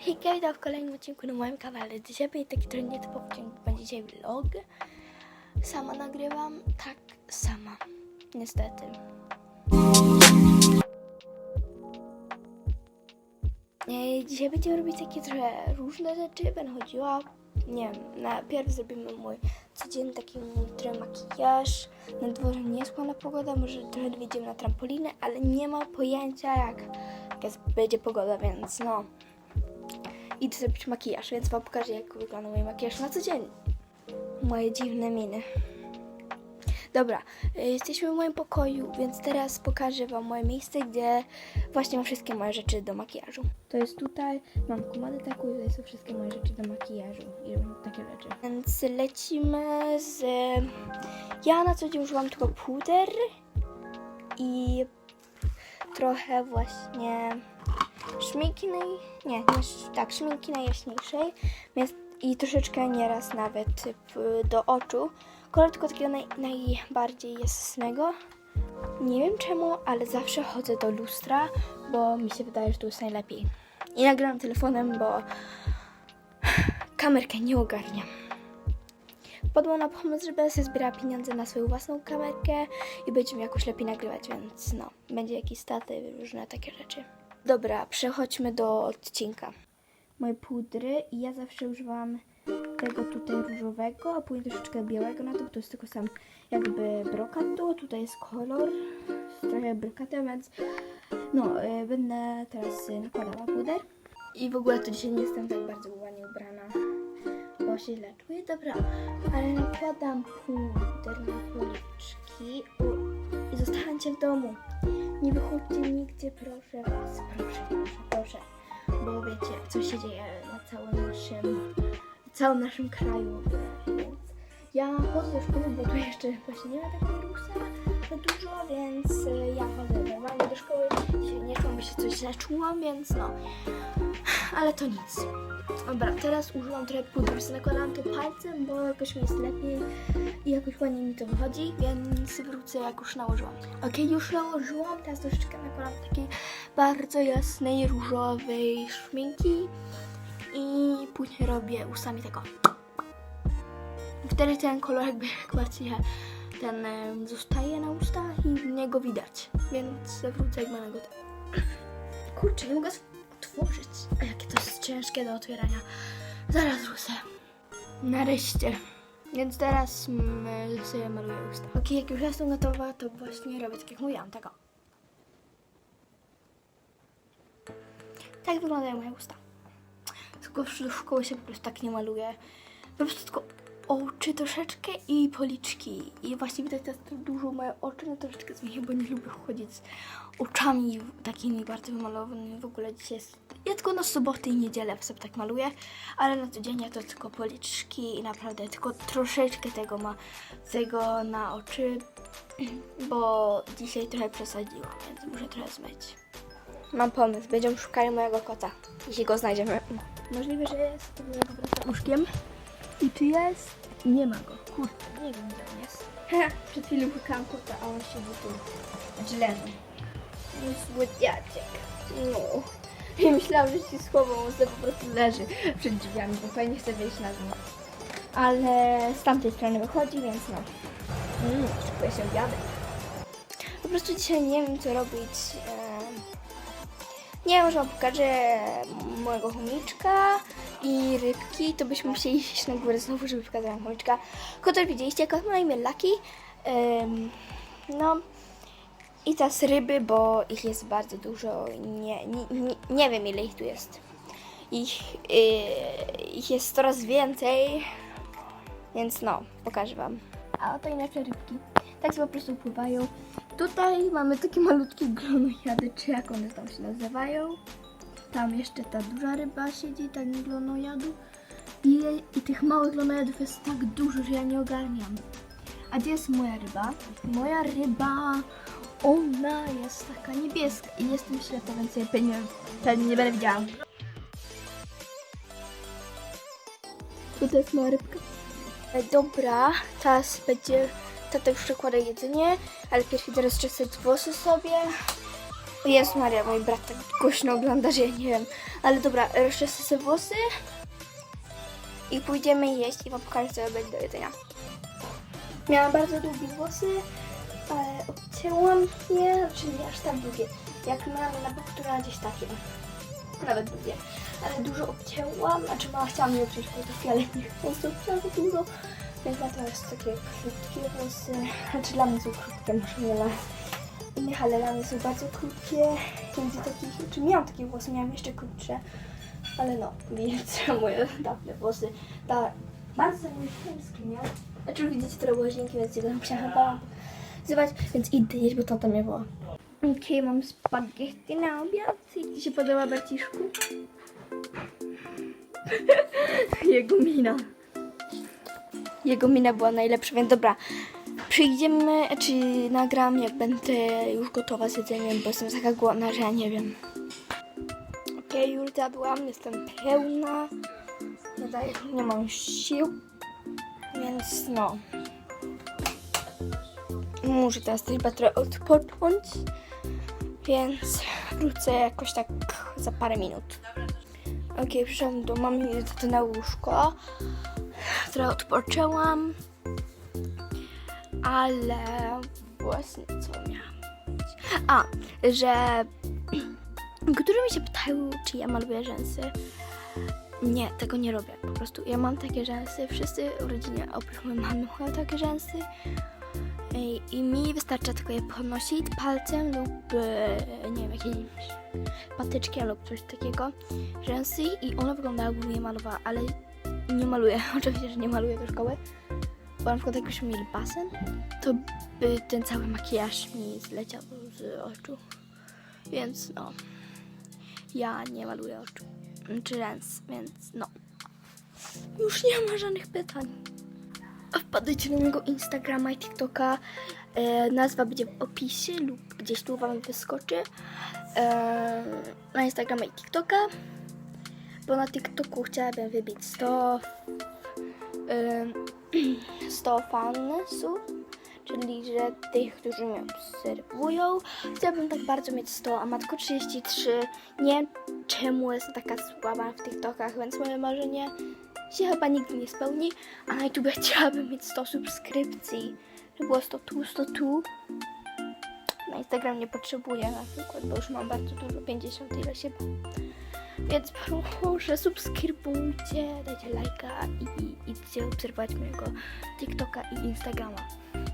Hejka, witam w kolejnym odcinku na moim kanale. Dzisiaj będzie taki trochę nietypowy odcinek, będzie dzisiaj vlog. Sama nagrywam, tak, sama. Niestety. Dzisiaj będziemy robić takie trochę różne rzeczy. Będę chodziła, nie wiem, najpierw zrobimy mój codzienny taki trochę makijaż. Na dworze nie jest ładna pogoda, może trochę wyjdziemy na trampolinę, ale nie ma pojęcia jak, jak jest, będzie pogoda, więc no idę zrobić makijaż, więc wam pokażę jak wygląda mój makijaż na co dzień. Moje dziwne miny. Dobra, y, jesteśmy w moim pokoju, więc teraz pokażę wam moje miejsce, gdzie właśnie mam wszystkie moje rzeczy do makijażu. To jest tutaj, mam komodę taką i tutaj są wszystkie moje rzeczy do makijażu i takie rzeczy. Więc lecimy z... Ja na co dzień używam tylko puder i trochę właśnie szminki naj... nie, nie, tak, szminki najjaśniejszej i troszeczkę nieraz nawet w- do oczu. Kolor tylko takiego naj, najbardziej jasnego. Nie wiem czemu, ale zawsze chodzę do lustra, bo mi się wydaje, że tu jest najlepiej. I nagram telefonem, bo kamerkę nie ogarniam. Wpadłam na pomysł, żeby sobie zbierała pieniądze na swoją własną kamerkę i będziemy jakoś lepiej nagrywać, więc no, będzie jakiś statyw, różne takie rzeczy. Dobra, przechodźmy do odcinka. Moje pudry i ja zawsze używam tego tutaj różowego, a później troszeczkę białego na to, bo to jest tylko sam jakby brokat tu, tutaj jest kolor, jest trochę brokatem, więc no, y, będę teraz y, nakładała puder. I w ogóle to dzisiaj nie jestem tak bardzo ładnie ubrana, bo się źle czuję. Dobra, ale nakładam puder na policzki i zostańcie w domu. Nie wychodźcie nigdzie, proszę was, proszę, proszę, proszę. Bo wiecie, co się dzieje na całym naszym, całym naszym kraju, więc ja chodzę do szkoły, bo tu jeszcze właśnie nie ma takiego wirusa za dużo, więc y, ja chodzę normalnie do szkoły. Dzisiaj nie czułam, się coś źle czułam, więc no. Ale to nic. Dobra, teraz użyłam trochę pudru, sobie nakładałam to palcem, bo jakoś mi jest lepiej i jakoś ładnie mi to wychodzi, więc wrócę jak już nałożyłam. Ok, już nałożyłam, teraz troszeczkę nakładam takiej bardzo jasnej, różowej szminki i później robię ustami tego. Wtedy ten kolor jakby jak bardziej ten em, zostaje na ustach i niego widać, więc wrócę jak będę gotowa. Kurczę, nie mogę otworzyć. A jakie to jest ciężkie do otwierania. Zaraz wrócę. Nareszcie. Więc teraz mm, sobie maluję usta. Ok, jak już jestem gotowa, to właśnie robię tak jak mówiłam, tego. Tak wyglądają moje usta. Tylko w szkoły się po prostu tak nie maluje. Po prostu tylko oczy troszeczkę i policzki. I właśnie widać teraz dużo moje oczy, no troszeczkę zmienię, bo nie lubię chodzić z oczami takimi bardzo wymalowanymi. W ogóle dzisiaj jest... Ja tylko na soboty i niedzielę sobie tak maluję, ale na codziennie to tylko policzki i naprawdę tylko troszeczkę tego ma tego na oczy, bo dzisiaj trochę przesadziłam, więc muszę trochę zmyć. Mam pomysł, będziemy szukali mojego kota, jeśli go znajdziemy. Możliwe, że jest to po prostu łóżkiem. I czy jest? Nie ma go. Kurde, nie wiem gdzie on jest. Przed chwilą szukałam kota, a on siedzi tu. Dżlemy. Słodziaczek. No. I myślałam, że się schował, on sobie po prostu leży przed drzwiami, bo fajnie chce wyjść na dół. Ale z tamtej strony wychodzi, więc no. Mm, szykuje się obiadek. Po prostu dzisiaj nie wiem co robić. nie wiem, może wam pokażę mojego chomiczka i rybki. To byśmy musieli iść na górę znowu, żeby pokazać wam chomiczka. Kotel widzieliście, kot ma na imię Lucky. Ym, no i teraz ryby, bo ich jest bardzo dużo. Nie, nie, nie, wiem ile ich tu jest. Ich, yy, ich jest coraz więcej. Więc no, pokażę wam. A oto inaczej rybki. Tak sobie po prostu pływają. Tutaj mamy takie malutkie glonojady, czy jak one tam się nazywają. Tam jeszcze ta duża ryba siedzi, tak glonojadu. I, I tych małych glonojadów jest tak dużo, że ja nie ogarniam. A gdzie jest moja ryba? Moja ryba, ona jest taka niebieska i jestem ślepa, więc jej pewnie, pewnie nie będę widziała. Tutaj jest moja rybka. E, Dobra, teraz będzie, tata już przekłada jedzenie, ale pierw idę rozczesać włosy sobie. Jezu Maria, mój brat tak głośno ogląda, że ja nie wiem. Ale dobra, rozczesę sobie włosy i pójdziemy jeść i wam pokażę, co będzie do jedzenia. Miałam bardzo długie włosy, ale obcięłam je, znaczy nie aż tak długie. Jak miałam na boku, gdzieś takie. Nawet długie. Ale dużo obcięłam, znaczy mama chciała mi obciąć krótki, ale nie obciąć za dużo. Więc to jest takie krótkie włosy. Znaczy dla mnie są krótkie, może nie dla ale mnie są bardzo krótkie. Nigdy takich, czy miałam takie włosy, miałam jeszcze krótsze. Ale no, widzicie moje dawne włosy. Ta bardzo nimi tęsknię. Znaczy widzicie trochę łazienki, więc jego musiałam zwać, więc idę jeść, bo tata mnie woła. Okej, mam spaghetti na obiad. Jak Ci się podoba, Berciszku? Jego mina. Jego mina była najlepsza, więc dobra. Przyjdziemy, czy nagram, jak będę już gotowa z jedzeniem, bo jestem taka głodna, że ja nie wiem. Okej, już zjadłam, jestem pełna. Nie, daję, mam sił, więc no. Muszę teraz chyba trochę odpocząć, więc wrócę jakoś tak za parę minut. Okej, przyszłam do mamy to na łóżko. Trochę odpoczęłam, ale właśnie co miałam? A, że niektórzy mi się pytają, czy ja maluję rzęsy. Nie, tego nie robię. Po prostu ja mam takie rzęsy. Wszyscy w rodzinie oprócz mojej mamy mają takie rzęsy. I, I mi wystarcza tylko je podnosić palcem lub e, nie wiem, jakimś patyczkiem lub coś takiego. Rzęsy i one wyglądają jakbym je malowała, ale nie maluję. Oczywiście, że nie maluję do szkoły. Bo na przykład jakbyśmy mieli basen, to by ten cały makijaż mi zleciał z oczu. Więc no, ja nie maluję oczu czy rzęs, więc no. Już nie ma żadnych pytań. Wpadajcie na mojego Instagrama i TikToka. E, nazwa będzie w opisie lub gdzieś tu Wam wyskoczy. E, na Instagrama i TikToka. Bo na TikToku chciałabym wybić 100, e, 100 fansów. Czyli, że tych, którzy mnie obserwują. Chciałabym tak bardzo mieć 100, a ma tylko 33. Nie czemu jestem taka słaba w TikTokach, więc moje marzenie się chyba nigdy nie spełni. A na YouTube chciałabym mieć 100 subskrypcji. Żeby było 100 tu, 100 tu. Instagram nie potrzebuję na przykład, bo już mam bardzo dużo, 50 ile się Więc proszę, subskrybujcie, dajcie lajka i, i idźcie obserwować mojego TikToka i Instagrama.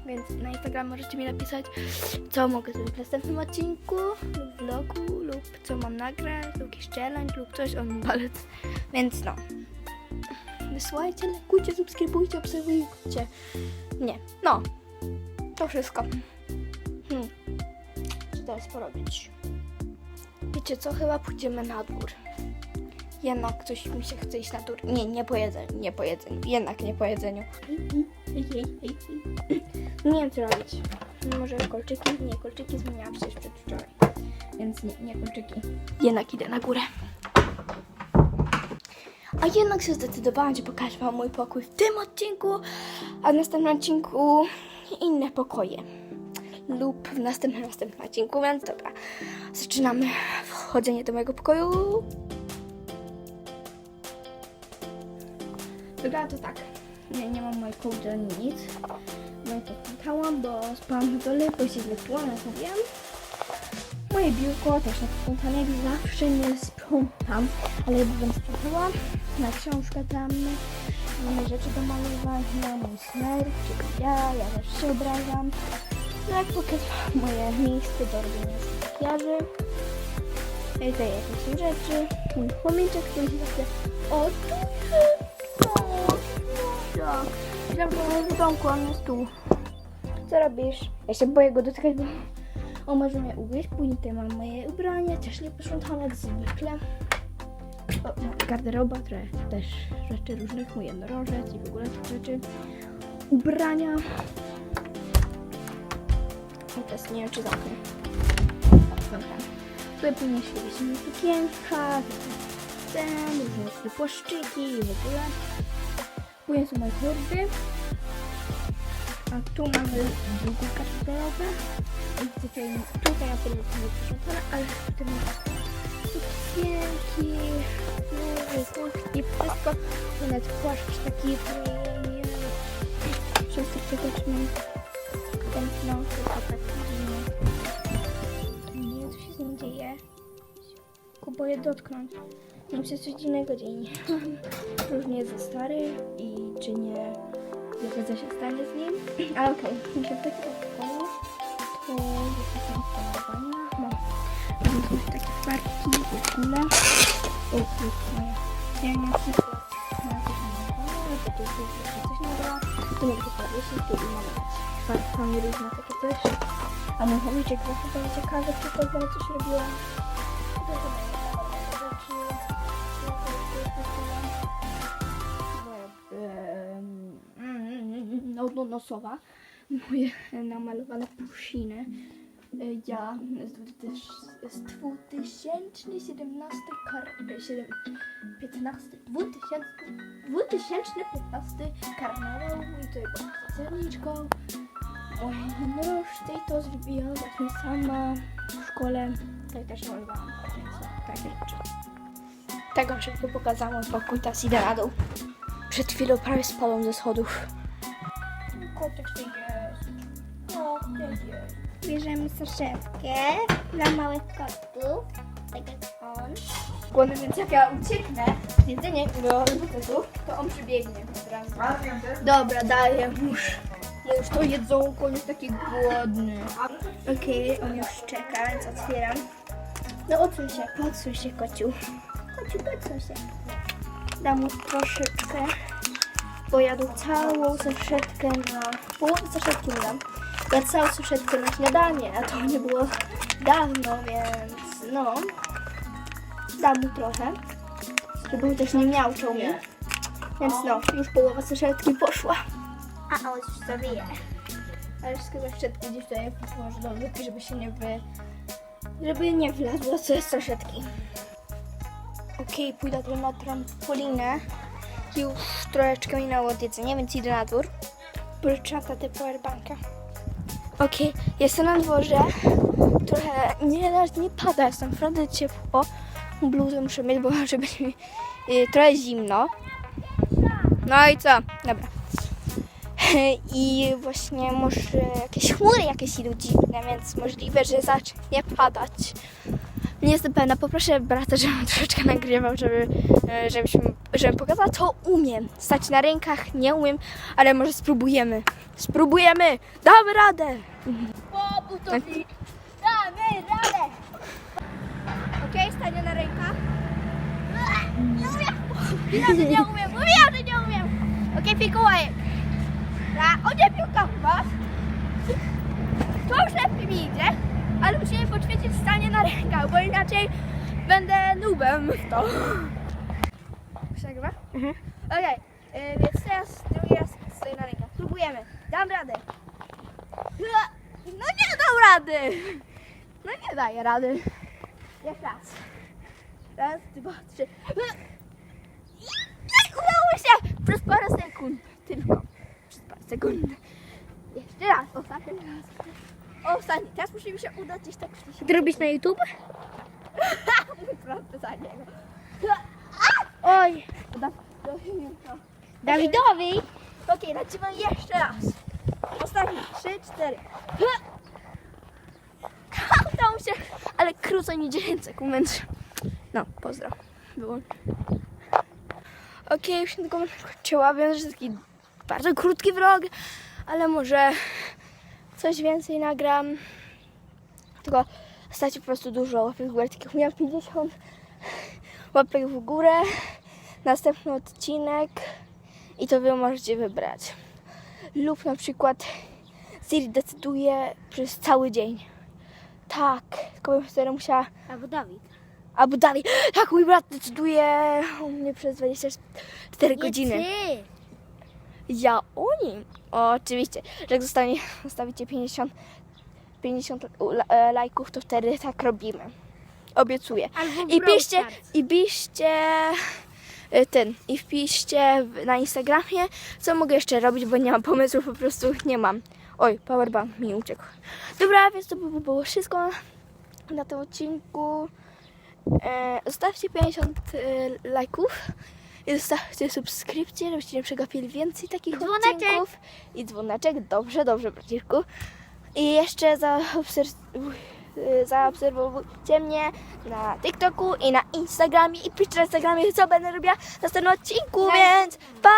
Więc na Instagram możecie mi napisać, co mogę zrobić w następnym odcinku lub vlogu, lub co mam nagrać, lub jakiś challenge, lub coś o balec. Więc no. Wysyłajcie, lajkujcie, subskrybujcie, obserwujcie. Nie, no. To wszystko. Hmm. Co teraz porobić? Wiecie co? Chyba pójdziemy na dwór. Jednak coś mi się chce iść na dwór. Nie, nie po nie po. Jednak nie po jedzeniu. Nie wiem co robić. Może kolczyki? Nie, kolczyki zmieniłam przecież przedwczoraj. Więc nie, nie kolczyki. Jednak idę na górę. A jednak się zdecydowałam, że pokażę Wam mój pokój w tym odcinku, a w następnym odcinku inne pokoje. Lub w następnym, następnym odcinku, więc dobra. Zaczynamy wchodzenie do mojego pokoju. Dobra, to tak. Nie, nie mam mojej kołdry nic. No to sprzątałam, bo spałam na dole, bo się zlepiłam, jak mówiłam. Moje biurko też tak sprzątane, jak zawsze nie sprzątam, ale będę sprzątała. Na książkę tam, inne rzeczy do malowania, mój smer, czyli ja, ja też się obrażam. No jak pokazałam moje miejsce do robienia makijaży. Tutaj jakieś rzeczy. Mój chłomiczek, który się zawsze... O, tu jest! Tak. Myślałam, że on jest w domku, on jest tu. Co robisz? Ja się boję go dotykać, bo on może mnie ugryźć. Później tutaj mam moje ubrania, też nie posprzątane jak zwykle. O, moja garderoba, trochę też rzeczy różnych, mój jednorożec i w ogóle rzeczy. Ubrania. I teraz nie wiem, czy zamknę. Zamknę. Tutaj później świetliśmy sukienka, ten, różne płaszczyki i w ogóle. Później są moje torby. A tu mamy drugie kartolowe. I Tutaj, tutaj na pewno to nie przyrządzone, ale tutaj mamy sukienki, kuchni, wszystko. Nawet płaszcz taki, nie, nie, wszyscy przekoczymy ten no, tylko taki, nie, nie, co się z nim dzieje. Kupuję dotknąć. Się coś dziwnego dzieje. Różnie za stary i czy nie wiecie co się stanie z nim. Ale okej, okay. takie odpowiadało. To jest takie polowania. No. Mamy takie farki, kule. O, kurczę, moja. Ja nie mam. Na to jest coś nagrała. Tu mogę powiesić, tu i malować. Farkami różne takie też. A mój chomiczek zawsze będzie ciekawy, tylko znowu coś robiłam. No, no, nosowa. Moje namalowane pusiny. Ja z 2000 z 2017 kar... 7, 15, 2000, 2015 karnawał i to była sterniczką. Oj, no już tej to zrobiłam właśnie sama w szkole. Tutaj też malowałam, więc takie rzeczy. Tego szybko pokazałam pokój, teraz idę na dół. Przed chwilą prawie spadłam ze schodów. Kotek tu jest. O, jest, jest. Bierzemy saszetkę dla małych kotów, tak jak on. Głodny, więc jak ja ucieknę z jedzenie do buketu, to on przybiegnie od razu. Dobra, daję już. No już to jedzonko, on jest taki głodny. Okej, on już czeka, więc otwieram. No odsuń się, podsuń się kociu. Kociu, podsuń się. Dam mu troszeczkę. Pojadł całą saszetkę na... Połowę saszetki mu dam. Ja całą saszetkę na śniadanie, a to nie było dawno, więc no. Dam mu trochę, żeby też nie miałczał mnie. Więc no, już połowa saszetki poszła. A on już je. Ale wszystkie saszetki gdzieś tutaj położę do lodówki, żeby się nie wy... żeby nie wlazło co jest saszetki. Okej, pójdę tutaj na trampolinę. Już troszeczkę minęło od jedzenia, więc idę na dwór. Pożyczam tatę powerbanka. Okej, jestem na dworze. Trochę nie, nie pada, jest naprawdę ciepło. Bluzę muszę mieć, bo może być mi y, trochę zimno. No i co? Dobra. I właśnie może jakieś chmury jakieś idą dziwne, więc możliwe, że zacznie padać. Nie jestem pewna, poproszę brata, żebym troszeczkę nagrywał, żeby, e, żebyśmy, żebym pokazała, co umiem. Stać na rękach nie umiem, ale może spróbujemy. Spróbujemy! Damy radę! Łobutowi, damy radę! Okej, stanie na rękach. Nie umiem! Mówiłam, że nie umiem! Mówiłam, że nie umiem! Okej, Mikołajek. A, o nie piłka chyba. To już lepiej mi idzie, ale musimy poćwiczyć stanie na rękach, bo inaczej będę nubem w to. Przegrywa? Mhm. Okej, y, więc teraz drugi raz stoję na rękach. Spróbujemy. Dam radę. No nie dam rady. No nie daję rady. Jeszcze raz. Raz, dwa, trzy. Jak udało mi się! Przez parę sekund. Tylko. Przez parę sekund. Jeszcze raz. Ostatni raz. Ostatni. Teraz musi mi się udać gdzieś tak w Ty robisz na YouTube? Prosty za niego. Oj, Da- do-. Dawidowi! Okej, lecimy jeszcze raz. Ostatni. Trzy, cztery. Udało mi się, ale krócej niż 10 sekund, więc no, pozdro. Wyłącz. Okej, już się tylko kończyła, wiem, że to taki bardzo krótki vlog, ale może coś więcej nagram. Tylko stać po prostu dużo łapek w górę, takich miałam 50 łapek w górę. Następny odcinek i to wy możecie wybrać. Lub na przykład Siri decyduje przez cały dzień. Tak, tylko bym wtedy musiała Albo Dawid. Albo dalej, tak, mój brat decyduje u mnie przez 24 godziny. ty! Ja o nim. Oczywiście, że jak zostanie, zostawicie 50, 50 la- e, lajków, to wtedy tak robimy. Obiecuję. I piszcie, i piszcie ten i wpiszcie na Instagramie, co mogę jeszcze robić, bo nie mam pomysłów, po prostu nie mam. Oj, powerbank mi uciekł. Dobra, więc to by było wszystko na tym odcinku. E, zostawcie 50 e, lajków i zostawcie subskrypcję, żebyście nie przegapili więcej takich Dzwoneczek. odcinków. I dzwoneczek. Dobrze, dobrze, braciszku. I jeszcze zaobserw- y, zaobserwujcie mnie na TikToku i na Instagramie i piszcie na Instagramie, co będę robiła w następnym odcinku, więc pa!